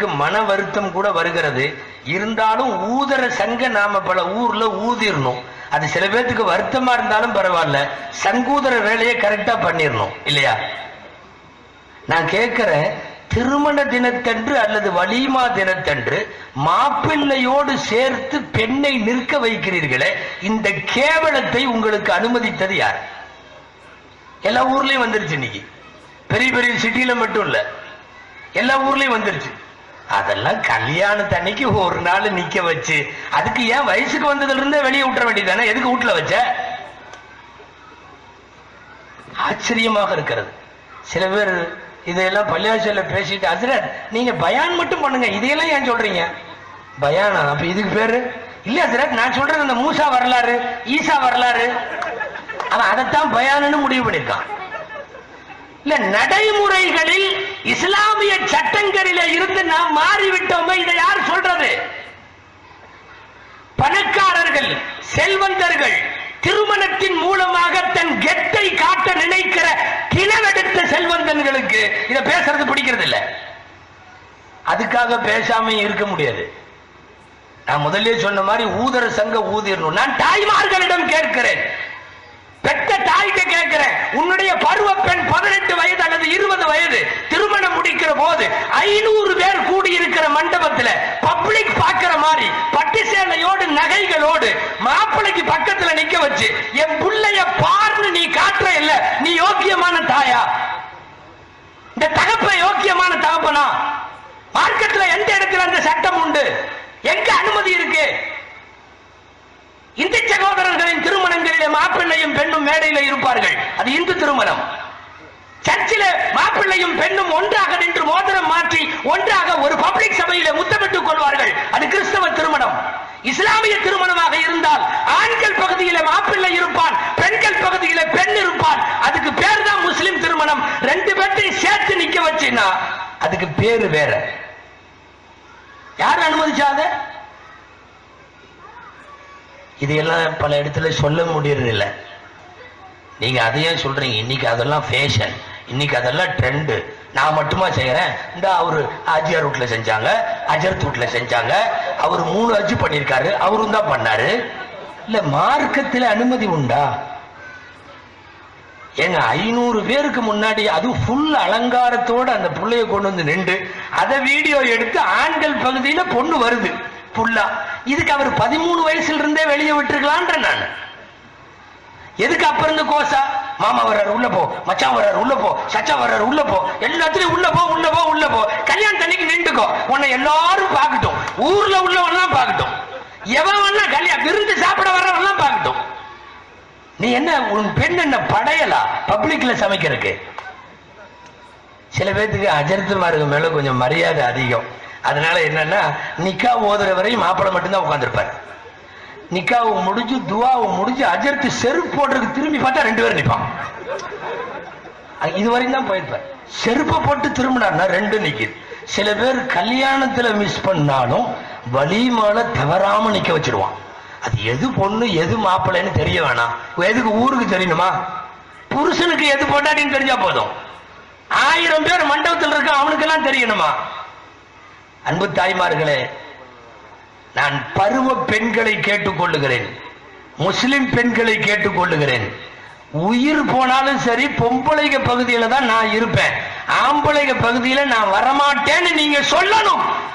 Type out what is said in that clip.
எங்களுக்கு மன வருத்தம் கூட வருகிறது. இருந்தாலும் ஊதர சங்க நாம பல ஊர்ல ஊதிரணும். அது சில பேர்த்துக்கு வருத்தமா இருந்தாலும் பரவாயில்ல. சங்கூதர வேலையை கரெக்டா பண்ணிடணும் இல்லையா? நான் கேட்கிறேன் திருமண தினத்தன்று அல்லது வலிமா தினத்தன்று மாப்பிள்ளையோடு சேர்த்து பெண்ணை நிற்க வைக்கிறீர்களே இந்த கேவலத்தை உங்களுக்கு அனுமதித்தது யார்? எல்லா ஊர்லயும் வந்துருச்சு இன்னைக்கு. பெரிய பெரிய சிட்டில மட்டும் இல்ல. எல்லா ஊர்லயும் வந்துருச்சு. அதெல்லாம் கல்யாணத்தன்னைக்கு ஒரு நாள் நிக்க வச்சு அதுக்கு ஏன் வயசுக்கு வந்ததுல இருந்தே வெளியே விட்டுற வேண்டியதானே எதுக்கு வீட்டுல வச்ச? ஆச்சரியமாக இருக்கிறது. சில பேர் இதையெல்லாம் பள்ளிவாசல்ல பேசிட்டு ஹசரத் நீங்க பயான் மட்டும் பண்ணுங்க. இதையெல்லாம் ஏன் சொல்றீங்க? பயானா? அப்ப இதுக்கு பேரு? இல்ல ஹசரத் நான் சொல்றது அந்த மூசா வரலாறு ஈசா வரலாறு. அவன் அதைத்தான் பயானுன்னு முடிவு பண்ணிருக்கான் இல்ல நடைமுறைகளில் இஸ்லாமிய சட்டங்களில இருந்து நாம் மாறிவிட்டோமே இதை யார் சொல்றது? பணக்காரர்கள் செல்வந்தர்கள் திருமணத்தின் மூலமாக தன் கெத்தை காட்ட நினைக்கிற கிணவெடுத்த செல்வந்தன்களுக்கு இத பேசுறது பிடிக்கிறது இல்ல அதுக்காக பேசாம இருக்க முடியாது. நான் முதல்ல சொன்ன மாதிரி ஊதர சங்க ஊதிரணும். நான் தாய்மார்களிடம் கேட்கிறேன். பெற்ற தாய்க்கு கேட்கிறேன். உன்னுடைய பருவ அல்லது இருபது வயது திருமணம் முடிக்கிற போது ஐநூறு பேர் கூடி இருக்கிற மண்டபத்தில் பப்ளிக் பார்க்கிற மாதிரி பட்டு சேலையோடு நகைகளோடு மாப்பிளைக்கு பக்கத்துல நிக்க வச்சு என் பிள்ளைய பார்னு நீ காட்டுற இல்ல நீ யோக்கியமான தாயா? இந்த தகப்ப யோக்கியமான தகப்பனா? மார்க்கெட்ல எந்த இடத்துல அந்த சட்டம் உண்டு? எங்க அனுமதி இருக்கு? இந்து சகோதரர்களின் திருமணங்களிலே மாப்பிள்ளையும் பெண்ணும் மேடையில் இருப்பார்கள். அது இந்து திருமணம். சர்ச்சில மாப்பிள்ளையும் பெண்ணும் ஒன்றாக நின்று மோதிரம் மாற்றி ஒன்றாக ஒரு பப்ளிக் சபையில முத்தமிட்டுக் கொள்வார்கள். அது கிறிஸ்தவ திருமணம். இஸ்லாமிய திருமணமாக இருந்தால் ஆண்கள் பகுதியில மாப்பிள்ளை இருப்பான் பெண்கள் பகுதியில பெண் இருப்பான். அதுக்கு பேர் தான் முஸ்லிம் திருமணம். ரெண்டு பேர்த்தையும் சேர்த்து நிக்க வச்சுன்னா அதுக்கு பேரு வேற. யார் அனுமதிச்சாத இதையெல்லாம் பல இடத்துல சொல்ல முடியறதில்லை. நீங்க அதையே சொல்றீங்க. இன்னைக்கு அதெல்லாம் ஃபேஷன் இன்னைக்கு அதெல்லாம் ட்ரெண்டு நான் மட்டுமா செய்யறேன்? இந்த அவரு அஜியார் வீட்ல செஞ்சாங்க அஜர் வீட்ல செஞ்சாங்க. அவர் மூணு அஜி பண்ணிருக்காரு அவரும் தான் பண்ணாரு. இல்ல மார்க்கத்தில் அனுமதி உண்டா? ஏங்க ஐநூறு பேருக்கு முன்னாடி அது ஃபுல் அலங்காரத்தோட அந்த புள்ளைய கொண்டு வந்து நின்று அதை வீடியோ எடுத்து ஆண்கள் பகுதியில பொண்ணு வருது புல்லா. இதுக்கு அவர் பதிமூணு வயசுல இருந்தே வெளியே விட்டுருக்கலான்ற நான். எதுக்கு அப்புறம் இந்த கோசா? மாமா வர்றாரு உள்ள போ. மச்சான் வர்றாரு உள்ள போ. சச்சா வர்றாரு உள்ள போ. எல்லாத்துலயும் உள்ள போ உள்ள போ உள்ள போ. கல்யாணம் தண்ணிக்கு நின்றுக்கோ. உன்னை எல்லாரும் பார்க்கட்டும். ஊர்ல உள்ளவன்லாம் பார்க்கட்டும். எவன் வேணா கல்யாணம் விருந்து சாப்பிட வர்றவன்லாம் பார்க்கட்டும். நீ என்ன உன் பெண் என்ன படையலா? பப்ளிக்ல சமைக்கிறதுக்கு. சில பேர்த்துக்கு அஜர்த்துமாருக்கு மேல கொஞ்சம் மரியாதை அதிகம். அதனால என்னன்னா நிக்கா ஓதுற வரையும் மாப்பிள்ளை மட்டும்தான் உட்காந்துருப்பாரு நிக்காவை முடிஞ்சு துவாவை முடிஞ்சு அஜர்த்து செருப்பு போடுறதுக்கு திரும்பி பார்த்தா ரெண்டு பேரும் நிற்பான் இது வரைக்கும் தான் போயிருப்பேன். செருப்பை போட்டு திரும்பினார்னா ரெண்டு நிக்குது. சில பேர் கல்யாணத்துல மிஸ் பண்ணாலும் வலிமால தவறாம நிக்க வச்சிருவான். அது எது பொண்ணு எது மாப்பிள்ளைன்னு தெரிய வேணாம். எதுக்கு ஊருக்கு தெரியணுமா? புருஷனுக்கு எது பொண்டாட்டின்னு தெரிஞ்சா போதும். ஆயிரம் பேர் மண்டபத்தில் இருக்க அவனுக்கெல்லாம் தெரியணுமா? அன்பு தாய்மார்களே நான் பருவ பெண்களை கேட்டுக்கொள்ளுகிறேன். முஸ்லிம் பெண்களை கேட்டுக்கொள்ளுகிறேன். உயிர் போனாலும் சரி பொம்பளைக பகுதியில தான் நான் இருப்பேன். ஆம்பளைக பகுதியில நான் வரமாட்டேன்னு நீங்க சொல்லணும்.